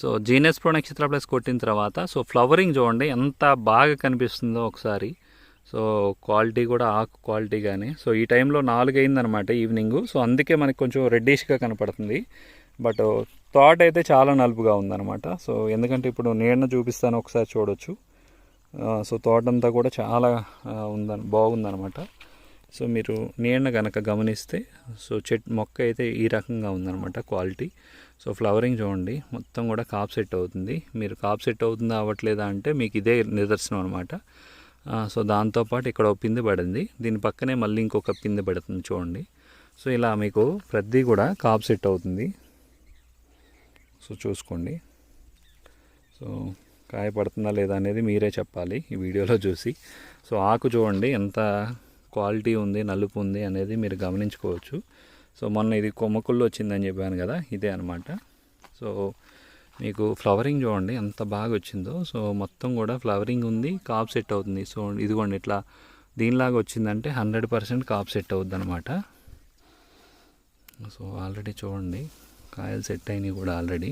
So genius pro Nakshatra plus కొట్టిన తర్వాత so flowering చూడండి ఎంత బాగా కనిపిస్తుందో ఒకసారి. సో క్వాలిటీ కూడా ఆకు క్వాలిటీ కానీ సో ఈ టైంలో నాలుగు అయిందనమాట ఈవినింగ్. సో అందుకే మనకి కొంచెం రెడ్డిష్గా కనపడుతుంది. బట్ తోట అయితే చాలా నలుపుగా ఉందన్నమాట సో ఎందుకంటే ఇప్పుడు నీడన చూపిస్తాను ఒకసారి చూడొచ్చు. సో తోటంతా కూడా చాలా ఉందని బాగుందన్నమాట సో మీరు నీడన కనుక గమనిస్తే సో చెట్ మొక్క అయితే ఈ రకంగా ఉందన్నమాట క్వాలిటీ. సో ఫ్లవరింగ్ చూడండి మొత్తం కూడా కాప్ సెట్ అవుతుంది. మీరు కాప్ సెట్ అవుతుందా అవ్వట్లేదా అంటే మీకు ఇదే నిదర్శనం అనమాట సో దాంతోపాటు ఇక్కడ ఒక పిండి పడింది. దీని పక్కనే మళ్ళీ ఇంకొక పిండి పడుతుంది చూడండి. సో ఇలా మీకు ప్రతి కూడా కాప్ సెట్ అవుతుంది. సో చూసుకోండి. సో కాయ పడుతుందా లేదా అనేది మీరే చెప్పాలి ఈ వీడియోలో చూసి. సో ఆకు చూడండి ఎంత క్వాలిటీ ఉంది నలుపు ఉంది అనేది మీరు గమనించుకోవచ్చు. సో మొన్న ఇది కొమ్మకుల్లో వచ్చిందని చెప్పాను కదా ఇదే అనమాట సో మీకు ఫ్లవరింగ్ చూడండి ఎంత బాగా వచ్చిందో. సో మొత్తం కూడా ఫ్లవరింగ్ ఉంది కాప్ సెట్ అవుతుంది. సో ఇదిగోండి ఇట్లా దీనిలాగా వచ్చిందంటే హండ్రెడ్ పర్సెంట్ కాప్ సెట్ అవుద్ది అనమాట సో ఆల్రెడీ చూడండి కాయలు సెట్ అయినాయి కూడా ఆల్రెడీ.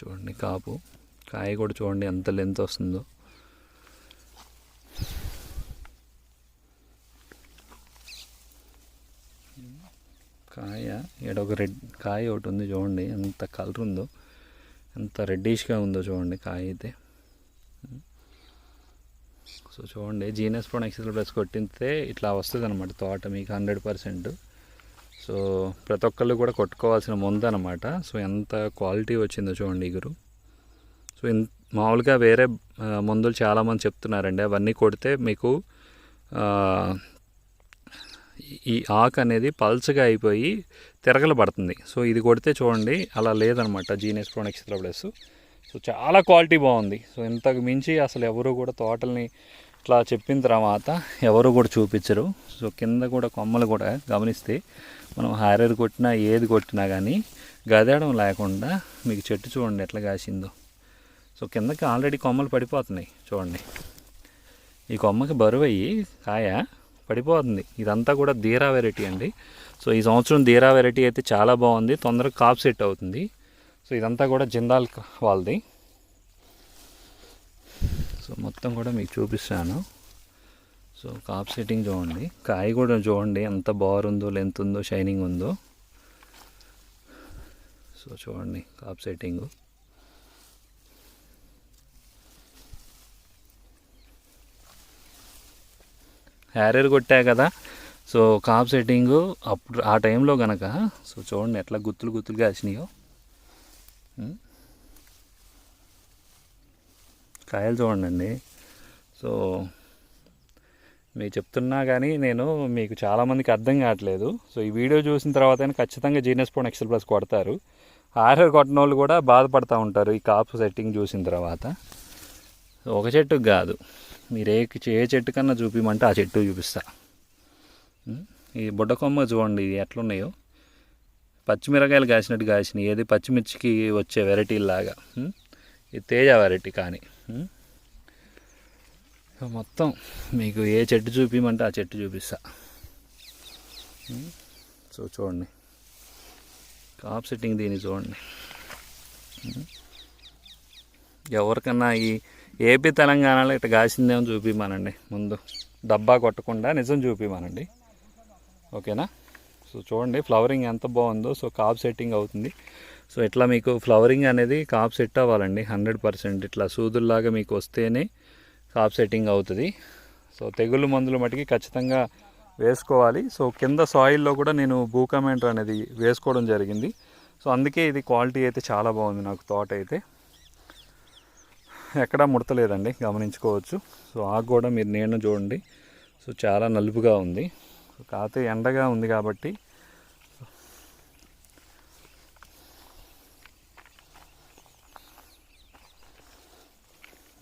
చూడండి కాపు. కాయ కూడా చూడండి ఎంత లెంత్ వస్తుందో కాయ ఇక్కడ ఒక రెడ్ కాయ ఒకటి ఉంది చూడండి ఎంత కలర్ ఉందో ఎంత రెడ్డిష్గా ఉందో చూడండి కాయ అయితే. సో చూడండి జీనస్ ప్రో నెక్స్ట్ ప్లస్ కొట్టితే ఇట్లా వస్తుంది అనమాట తోట మీకు హండ్రెడ్ పర్సెంట్ సో ప్రతి ఒక్కళ్ళు కూడా కొట్టుకోవాల్సిన ముందు అనమాట సో ఎంత క్వాలిటీ వచ్చిందో చూడండి ఇగురు సో ఇన్ మామూలుగా వేరే మందులు చాలామంది చెప్తున్నారండి అవన్నీ కొడితే మీకు ఈ ఆకు అనేది పల్చగా అయిపోయి తిరగలు పడుతుంది సో ఇది కొడితే చూడండి అలా లేదనమాట genius pro Nakshatra plus. So చాలా క్వాలిటీ బాగుంది. సో ఇంతకు మించి అసలు ఎవరు కూడా తోటల్ని ఇట్లా చెప్పిన తర్వాత ఎవరు కూడా చూపించరు. సో కింద కూడా కొమ్మలు కూడా గమనిస్తే మనం హారర్ కొట్టినా ఏది కొట్టినా కానీ గదేయడం లేకుండా మీకు చెట్టు చూడండి ఎట్లా కాసిందో. సో కిందకి ఆల్రెడీ కొమ్మలు పడిపోతున్నాయి చూడండి. ఈ కొమ్మకి బరువు అయ్యి కాయ? పడిపోతుంది. ఇదంతా కూడా దీరా వెరైటీ అండి. సో ఈ సంవత్సరం దీరా వెరైటీ అయితే చాలా బాగుంది. తొందరగా కాప్ సెట్ అవుతుంది. సో ఇదంతా కూడా జిందాల్ వాళ్ళది. సో మొత్తం కూడా మీకు చూపిస్తాను. సో కాప్ సెట్టింగ్ చూడండి. కాయ కూడా చూడండి. ఎంత బారుందో లెంత్ ఉందో షైనింగ్ ఉందో. సో చూడండి కాప్ సెట్టింగు. హ్యారియర్ కొట్టా కదా. సో కాప్ సెట్టింగ్ అప్పుడు ఆ టైంలో కనుక సో చూడండి ఎట్లా గుత్తులు గుత్తులుగా వచ్చినాయో. కాయలు చూడండి సో మీకు చెప్తున్నా కానీ నేను మీకు చాలామందికి అర్థం కావట్లేదు. సో ఈ వీడియో చూసిన తర్వాత ఖచ్చితంగా జీనియస్ ఫోన్ ఎక్సెల్ ప్లస్ కొడతారు. హారర్ కొట్టిన వాళ్ళు కూడా బాధపడుతూ ఉంటారు ఈ కాపు సెట్టింగ్ చూసిన తర్వాత. ఒక చెట్టుకు కాదు. మీరు ఏ ఏ చెట్టు కన్నా చూపిమంటే ఆ చెట్టు చూపిస్తా. ఈ బుడ్డ కొమ్మ చూడండి ఇది ఎట్లున్నాయో. పచ్చిమిరకాయలు కాసినట్టు కాసినాయి. ఏది పచ్చిమిర్చికి వచ్చే వెరైటీ లాగా. ఇది తేజ వెరైటీ కానీ. మొత్తం మీకు ఏ చెట్టు చూపిమంటే ఆ చెట్టు చూపిస్తా. సో చూడండి. కాప్ సెట్టింగ్ దీన్ని చూడండి. ఎవరికన్నా ఈ ఏపీ తెలంగాణలో ఇట్లా కాసిందేమో చూపిమానండి. ముందు డబ్బా కొట్టకుండా నిజం చూపిమానండి. ఓకేనా? సో చూడండి ఫ్లవరింగ్ ఎంత బాగుందో. సో కాప్ సెట్టింగ్ అవుతుంది. సో ఇట్లా మీకు ఫ్లవరింగ్ అనేది కాప్ సెట్ అవ్వాలండి. హండ్రెడ్ పర్సెంట్ ఇట్లా సూదుల్లాగా మీకు వస్తేనే కాప్ సెట్టింగ్ అవుతుంది. సో తెగుళ్ళు మందులు మటుకి ఖచ్చితంగా వేసుకోవాలి. సో కింద సాయిల్లో కూడా నేను బూకమెంటర్ అనేది వేసుకోవడం జరిగింది. సో అందుకే ఇది క్వాలిటీ అయితే చాలా బాగుంది నాకు తోట అయితే. ఎక్కడా ముడతలేదండి గమనించుకోవచ్చు. సో ఆకు కూడా మీరు నేను చూడండి. సో చాలా నలుపుగా ఉంది. కాకపోతే ఎండగా ఉంది కాబట్టి.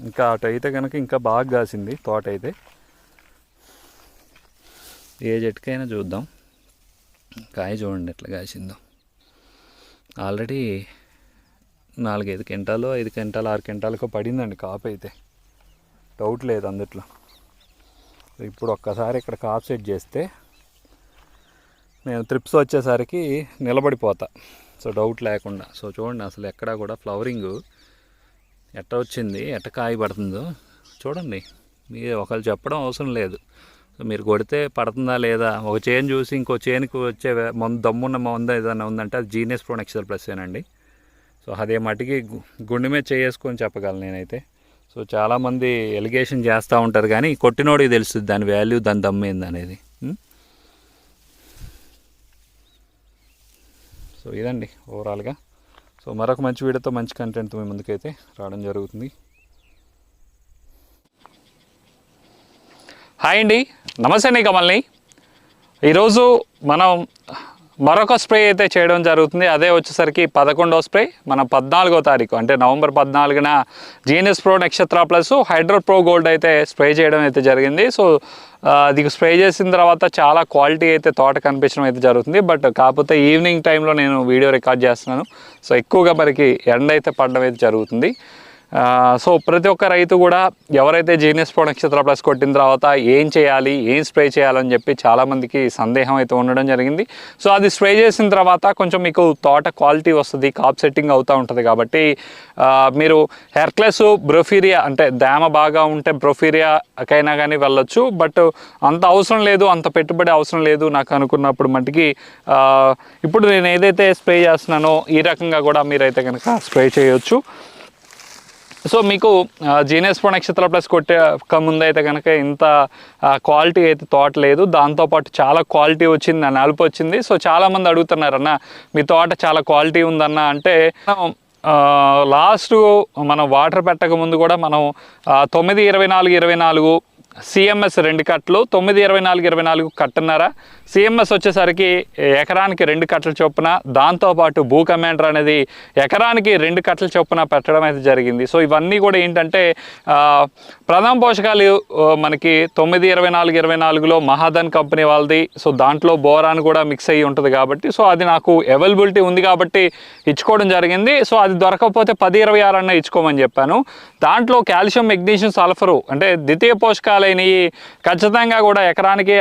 ఇంకా అటు అయితే కనుక ఇంకా బాగా కాసింది తోట అయితే. ఏ జట్టుకైనా చూద్దాం. కాయ చూడండి ఎట్లా కాసిందో. ఆల్రెడీ నాలుగైదు క్వింటాలు ఐదు క్వింటాలు ఆరు క్వింటాలకు పడిందండి కాపు అయితే. డౌట్ లేదు అందుట్లో. ఇప్పుడు ఒక్కసారి ఇక్కడ కాపు సెట్ చేస్తే నేను త్రిప్స్ వచ్చేసరికి నిలబడిపోతా. సో డౌట్ లేకుండా. సో చూడండి అసలు ఎక్కడా కూడా ఫ్లవరింగ్ ఎట్ట వచ్చింది ఎట్ట కాయ పడుతుందో చూడండి. మీరు ఒకళ్ళు చెప్పడం అవసరం లేదు. మీరు కొడితే పడుతుందా లేదా? ఒక చేను చూసి ఇంకో చేనుకు వచ్చే మందు దమ్మున్న మందు ఏదైనా ఉందంటే అది జీనియస్ ప్రో నెక్సల్ ప్లస్ ఏనండి. సో అదే మటుకి గుండె మీద చేసుకొని చెప్పగలను నేనైతే. సో చాలామంది ఎలిగేషన్ చేస్తూ ఉంటారు కానీ కొట్టినోడికి తెలుస్తుంది దాని వాల్యూ దాని దమ్మేంది అనేది సో ఇదండి ఓవరాల్గా. సో మరొక మంచి వీడియోతో మంచి కంటెంట్ మీ ముందుకైతే రావడం జరుగుతుంది. హాయ్ అండి. నమస్తే అండి కమల్ని. ఈరోజు మనం మరొక స్ప్రే అయితే చేయడం జరుగుతుంది. అదే వచ్చేసరికి పదకొండవ స్ప్రే. మన పద్నాలుగో తారీఖు అంటే నవంబర్ పద్నాలుగున genius pro Nakshatra plus hydro pro gold అయితే స్ప్రే చేయడం అయితే జరిగింది. సో అది స్ప్రే చేసిన తర్వాత చాలా క్వాలిటీ అయితే తోట కనిపించడం అయితే జరుగుతుంది. బట్ కాకపోతే ఈవినింగ్ టైంలో నేను వీడియో రికార్డ్ చేస్తున్నాను. సో ఎక్కువగా మనకి ఎండ అయితే పడడం అయితే జరుగుతుంది. సో ప్రతి ఒక్క రైతు కూడా ఎవరైతే జీనియస్ ప్రో నక్షత్ర ప్లస్ కొట్టిన తర్వాత ఏం చేయాలి ఏం స్ప్రే చేయాలని చెప్పి చాలామందికి సందేహం అయితే ఉండడం జరిగింది. సో అది స్ప్రే చేసిన తర్వాత కొంచెం మీకు తోట క్వాలిటీ వస్తుంది కాప్ సెట్టింగ్ అవుతూ ఉంటుంది కాబట్టి మీరు హెర్క్లెస్ బ్రొఫీరియా అంటే దామ బాగా ఉంటే బ్రొఫీరియాకైనా కానీ వెళ్ళొచ్చు. బట్ అంత అవసరం లేదు అంత పెట్టుబడి అవసరం లేదు నాకు అనుకున్నప్పుడు మటుకి. ఇప్పుడు నేను ఏదైతే స్ప్రే చేస్తున్నానో ఈ రకంగా కూడా మీరైతే కనుక స్ప్రే చేయొచ్చు. సో మీకు జీనియస్ ప్రో నక్షత్ర ప్లస్ కొట్టే ముందు అయితే కనుక ఇంత క్వాలిటీ అయితే తోట లేదు. దాంతోపాటు చాలా క్వాలిటీ వచ్చింది నా నలుపు వచ్చింది. సో చాలామంది అడుగుతున్నారన్న మీ తోట చాలా క్వాలిటీ ఉందన్న అంటే లాస్ట్ మనం వాటర్ పెట్టక ముందు కూడా మనం తొమ్మిది ఇరవై నాలుగు ఇరవై నాలుగు సిఎంఎస్ రెండు కట్టలు తొమ్మిది ఇరవై నాలుగు ఇరవై నాలుగు కట్టున్నారా? సిఎంఎస్ వచ్చేసరికి ఎకరానికి రెండు కట్టల చొప్పున దాంతోపాటు భూ కమాండర్ అనేది ఎకరానికి రెండు కట్టల చొప్పున పెట్టడం అయితే జరిగింది. సో ఇవన్నీ కూడా ఏంటంటే ప్రధాన పోషకాలు మనకి తొమ్మిది ఇరవై నాలుగు ఇరవై నాలుగులో మహాధన్ కంపెనీ వాళ్ళది. సో దాంట్లో బోరాన్ కూడా మిక్స్ అయ్యి ఉంటుంది కాబట్టి సో అది నాకు అవైలబిలిటీ ఉంది కాబట్టి ఇచ్చుకోవడం జరిగింది. సో అది దొరకకపోతే పది ఇరవై ఆరు అన్న ఇచ్చుకోమని చెప్పాను. దాంట్లో కాల్షియం మెగ్నీషియం సల్ఫరు అంటే ద్వితీయ పోషకాలైనవి ఖచ్చితంగా కూడా ఎకరానికి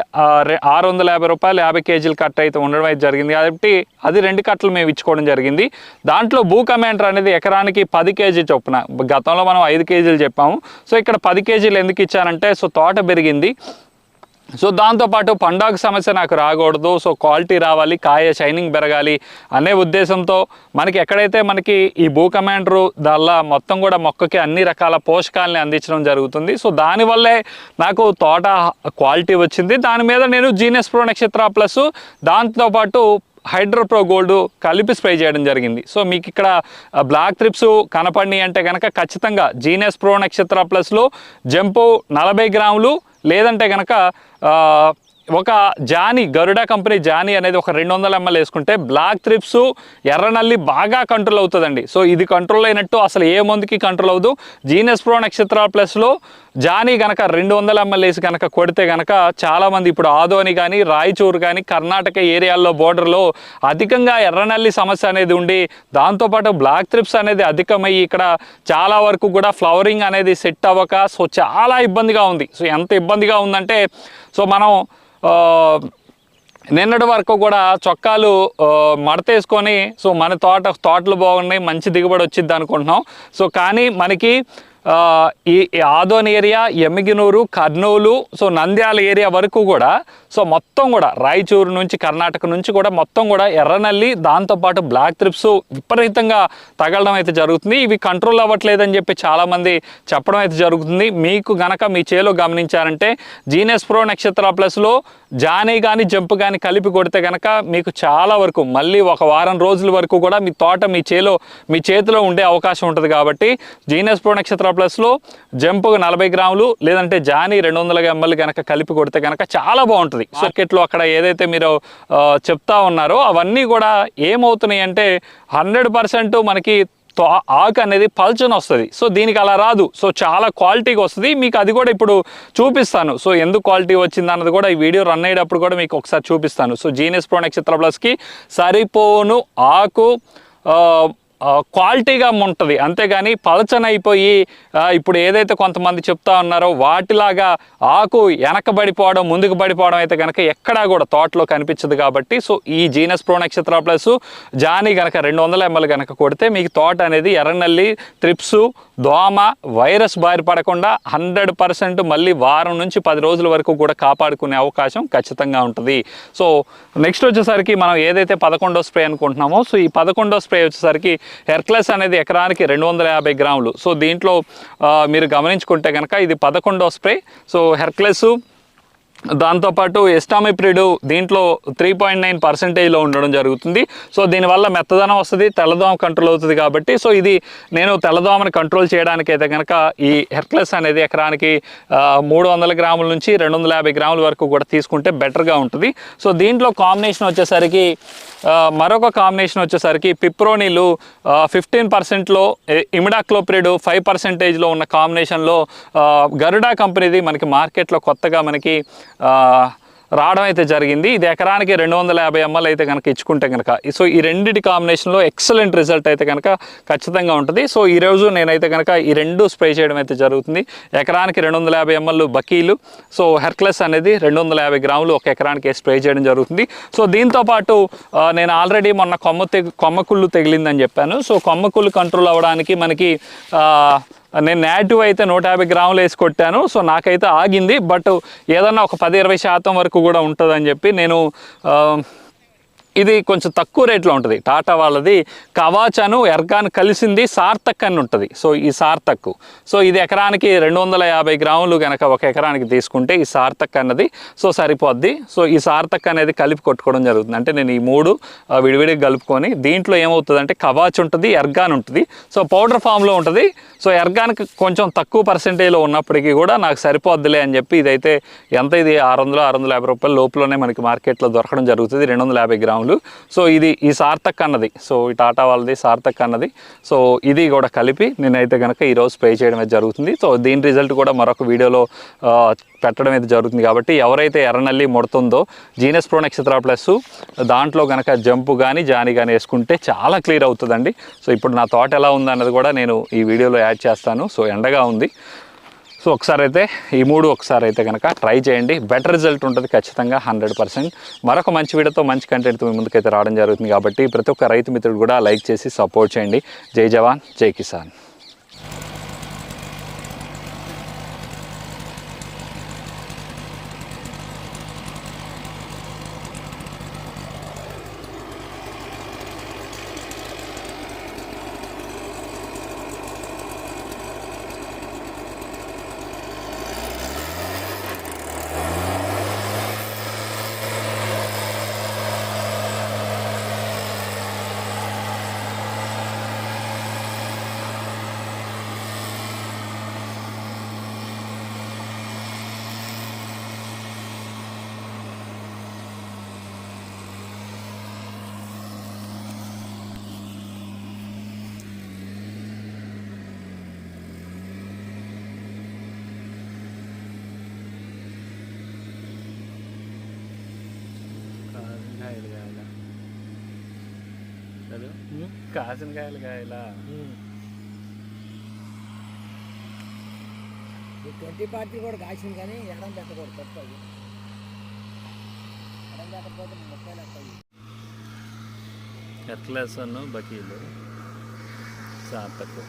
ఆరు వందల యాభై రూపాయలు యాభై కేజీలు కట్ అయితే ఉండడం అయితే జరిగింది. కాబట్టి అది రెండు కట్టలు మేము ఇచ్చుకోవడం జరిగింది. దాంట్లో భూ కమాండర్ అనేది ఎకరానికి పది కేజీ చొప్పున గతంలో మనం ఐదు కేజీలు చెప్పాము. సో ఇక్కడ పది కేజీలు ఎందుకు ఇచ్చానంటే సో తోట పెరిగింది. సో దాంతోపాటు పండాగ సమస్య నాకు రాకూడదు. సో క్వాలిటీ రావాలి కాయ షైనింగ్ పెరగాలి అనే ఉద్దేశంతో మనకి ఎక్కడైతే మనకి ఈ భూ కమాండరు దానిలో మొత్తం కూడా మొక్కకి అన్ని రకాల పోషకాలని అందించడం జరుగుతుంది. సో దానివల్లే నాకు తోట క్వాలిటీ వచ్చింది. దాని మీద నేను జీనియస్ ప్రో నక్షత్ర ప్లస్ దాంతోపాటు హైడ్రోప్రో గోల్డ్ కలిపి స్ప్రే చేయడం జరిగింది. సో మీకు ఇక్కడ బ్లాక్ త్రిప్స్ కనపడి అంటే కనుక ఖచ్చితంగా జీనియస్ ప్రో నక్షత్ర ప్లస్లో జంపు నలభై గ్రాములు లేదంటే కనుక ఒక జానీ గరుడా కంపెనీ జానీ అనేది ఒక రెండు వందల ఎంఎల్ వేసుకుంటే బ్లాక్ త్రిప్స్ ఎర్రనల్లి బాగా కంట్రోల్ అవుతుందండి. సో ఇది కంట్రోల్ అయినట్టు అసలు ఏ మందుకి కంట్రోల్ అవ్వదు. జీనస్ ప్రో నక్షత్ర ప్లస్లో జానీ గనక రెండు వందల ఎంఎల్ వేసి కనుక కొడితే కనుక చాలామంది ఇప్పుడు ఆదోని కానీ రాయచూరు కానీ కర్ణాటక ఏరియాల్లో బోర్డర్లో అధికంగా ఎర్రనల్లి సమస్య అనేది ఉండి దాంతోపాటు బ్లాక్ త్రిప్స్ అనేది అధికమయ్యి ఇక్కడ చాలా వరకు కూడా ఫ్లవరింగ్ అనేది సెట్ అవ్వక సో చాలా ఇబ్బందిగా ఉంది. సో ఎంత ఇబ్బందిగా ఉందంటే సో మనం నిన్నటి వరకు కూడా చొక్కాలు మడతేసుకొని సో మన తోట తోటలు బాగున్నాయి మంచి దిగుబడి వచ్చింది అనుకుంటున్నాం. సో కానీ మనకి ఈ Adoni area Emmiganur Kurnool so Nandyal area వరకు కూడా సో మొత్తం కూడా రాయచూరు నుంచి కర్ణాటక నుంచి కూడా మొత్తం కూడా ఎర్రనల్లి దాంతోపాటు బ్లాక్ త్రిప్స్ విపరీతంగా తగలడం అయితే జరుగుతుంది. ఇవి కంట్రోల్ అవ్వట్లేదని చెప్పి చాలామంది చెప్పడం అయితే జరుగుతుంది. మీకు గనక మీ చేలో గమనించారంటే జీనియస్ ప్రో నక్షత్ర ప్లస్లో జానీ కానీ జంప్ కానీ కలిపి కొడితే కనుక మీకు చాలా వరకు మళ్ళీ ఒక వారం రోజుల వరకు కూడా మీ తోట మీ చేలో మీ చేతిలో ఉండే అవకాశం ఉంటుంది కాబట్టి జీనియస్ ప్రో నక్షత్ర ప్లస్లో జంప్ నలభై గ్రాములు లేదంటే జానీ రెండు వందల ఎంఎల్ కనుక కలిపి కొడితే కనుక చాలా బాగుంటుంది. మార్కెట్లో అక్కడ ఏదైతే మీరు చెప్తా ఉన్నారో అవన్నీ కూడా ఏమవుతున్నాయి అంటే హండ్రెడ్ పర్సెంట్ మనకి ఆకు అనేది పల్చన వస్తుంది. సో దీనికి అలా రాదు. సో చాలా క్వాలిటీగా వస్తుంది. మీకు అది కూడా ఇప్పుడు చూపిస్తాను. సో ఎందుకు క్వాలిటీ వచ్చింది అన్నది కూడా ఈ వీడియో రన్ అయ్యేటప్పుడు కూడా మీకు ఒకసారి చూపిస్తాను. సో జీనియస్ ప్రో నక్షత్ర ప్లస్కి సరిపోను ఆకు క్వాలిటీగా ఉంటుంది. అంతేగాని పలచనైపోయి ఇప్పుడు ఏదైతే కొంతమంది చెప్తా ఉన్నారో వాటిలాగా ఆకు వెనకబడిపోవడం ముందుకు పడిపోవడం అయితే కనుక ఎక్కడా కూడా తోటలో కనిపించదు కాబట్టి సో ఈ జీనస్ ప్రో నక్షత్ర ప్లస్ జానీ కనుక రెండు వందల ఎంఎల్ కనుక కొడితే మీకు తోట అనేది ఎర్రనల్లి త్రిప్స్ దోమ వైరస్ బారి పడకుండా హండ్రెడ్ పర్సెంట్ మళ్ళీ వారం నుంచి పది రోజుల వరకు కూడా కాపాడుకునే అవకాశం ఖచ్చితంగా ఉంటుంది. సో నెక్స్ట్ వచ్చేసరికి మనం ఏదైతే పదకొండో స్ప్రే అనుకుంటున్నామో సో ఈ పదకొండో స్ప్రే వచ్చేసరికి హెర్క్లెస్ అనేది ఎకరానికి రెండు వందల యాభై గ్రాములు. సో దీంట్లో మీరు గమనించుకుంటే కనుక ఇది పదకొండో స్ప్రే. సో హెర్క్లెస్ దాంతోపాటు ఎస్టామిప్రిడ్ దీంట్లో త్రీ పాయింట్ నైన్ పర్సెంటేజ్లో ఉండడం జరుగుతుంది. సో దీనివల్ల మెత్తదనం వస్తుంది తెల్లదోమ కంట్రోల్ అవుతుంది కాబట్టి సో ఇది నేను తెల్లదోమను కంట్రోల్ చేయడానికి అయితే కనుక ఈ హెర్క్లెస్ అనేది ఎకరానికి మూడు వందల గ్రాముల నుంచి రెండు వందల యాభై గ్రాముల వరకు కూడా తీసుకుంటే బెటర్గా ఉంటుంది. సో దీంట్లో కాంబినేషన్ వచ్చేసరికి మరొక కాంబినేషన్ వచ్చేసరికి పిప్రోనీలు ఫిఫ్టీన్ పర్సెంట్లో ఇమిడాక్లోప్రిడ్ ఫైవ్ పర్సెంటేజ్లో ఉన్న కాంబినేషన్లో గరుడా కంపెనీది మనకి మార్కెట్లో కొత్తగా మనకి రావడం అయితే జరిగింది. ఇది ఎకరానికి రెండు వందల యాభై ఎంఎల్ అయితే కనుక ఇచ్చుకుంటే కనుక. సో ఈ రెండింటి కాంబినేషన్లో ఎక్సలెంట్ రిజల్ట్ అయితే కనుక ఖచ్చితంగా ఉంటుంది. సో ఈ రోజు నేనైతే కనుక ఈ రెండు స్ప్రే చేయడం అయితే జరుగుతుంది. ఎకరానికి రెండు వందల యాభై ఎంఎల్ బకీలు. సో హెర్క్లెస్ అనేది రెండు వందల యాభై గ్రాములు ఒక ఎకరానికి స్ప్రే చేయడం జరుగుతుంది. సో దీంతో పాటు నేను ఆల్రెడీ మొన్న కొమ్మ తె కొమ్మ కుళ్ళు తెగిలిందని చెప్పాను. సో కొమ్మ కుళ్ళు కంట్రోల్ అవ్వడానికి మనకి నేను నేటివ్ అయితే నూట యాభై గ్రాములు వేసి కొట్టాను సో నాకైతే ఆగింది బట్ ఏదన్నా ఒక పది ఇరవై శాతం వరకు కూడా ఉంటుందని చెప్పి నేను ఇది కొంచెం తక్కువ రేట్లో ఉంటుంది. టాటా వాళ్ళది కవాచను ఎర్గాన్ కలిసింది సార్థక్ అని ఉంటుంది. సో ఈ సార్థక్ సో ఇది ఎకరానికి రెండు వందల యాభై గ్రాములు కనుక ఒక ఎకరానికి తీసుకుంటే ఈ సార్థక్ అన్నది సో సరిపోద్ది. సో ఈ సార్థక్ అనేది కలిపి కొట్టుకోవడం జరుగుతుంది. అంటే నేను ఈ మూడు విడివిడిగా కలుపుకొని దీంట్లో ఏమవుతుంది అంటే కవాచ్ ఉంటుంది ఎర్గాన్ ఉంటుంది. సో పౌడర్ ఫామ్లో ఉంటుంది. సో ఎర్గాన్కి కొంచెం తక్కువ పర్సెంటేజ్లో ఉన్నప్పటికీ కూడా నాకు సరిపోద్దిలే అని చెప్పి ఇదైతే ఎంత ఇది? ఆరు వందలు ఆరు వందల యాభై రూపాయల లోపలనే మనకి మార్కెట్లో దొరకడం జరుగుతుంది. రెండు వందల యాభై గ్రాములు సో ఇది ఈ సార్థక్ అన్నది. సో ఈ టాటా వాళ్ళది సార్థక్ అన్నది. సో ఇది కూడా కలిపి నేనైతే కనుక ఈరోజు స్ప్రే చేయడం అయితే జరుగుతుంది. సో దీని రిజల్ట్ కూడా మరొక వీడియోలో పెట్టడం అయితే జరుగుతుంది. కాబట్టి ఎవరైతే ఎర్రనల్లి ముడుతుందో జీనస్ ప్రో నక్షత్ర ప్లస్ దాంట్లో కనుక జంపు కానీ జాని కానీ వేసుకుంటే చాలా క్లియర్ అవుతుందండి. సో ఇప్పుడు నా తోట ఎలా ఉందన్నది కూడా నేను ఈ వీడియోలో యాడ్ చేస్తాను. సో ఎండగా ఉంది. సో ఒకసారి అయితే ఈ మూడు ఒకసారి అయితే కనుక ట్రై చేయండి. బెటర్ రిజల్ట్ ఉంటుంది ఖచ్చితంగా హండ్రెడ్ పర్సెంట్ మరొక మంచి వీడియోతో మంచి కంటెంట్తో మీ ముందుకైతే రావడం జరుగుతుంది కాబట్టి ప్రతి ఒక్క రైతు మిత్రుడు కూడా లైక్ చేసి సపోర్ట్ చేయండి. జై జవాన్ జై కిసాన్ కాసినకాయలు కాయల కాసినకాయలు కాయల ఈ ట్వంటీ పార్టీ కూడా కాసింది కానీ ఎడం పెట్టకూడదు తప్పు అది. ఎడం పెట్టకపోతే ముప్పై లెక్క అయ్యి. ఎట్లెస్ బకీలు. సాతకు.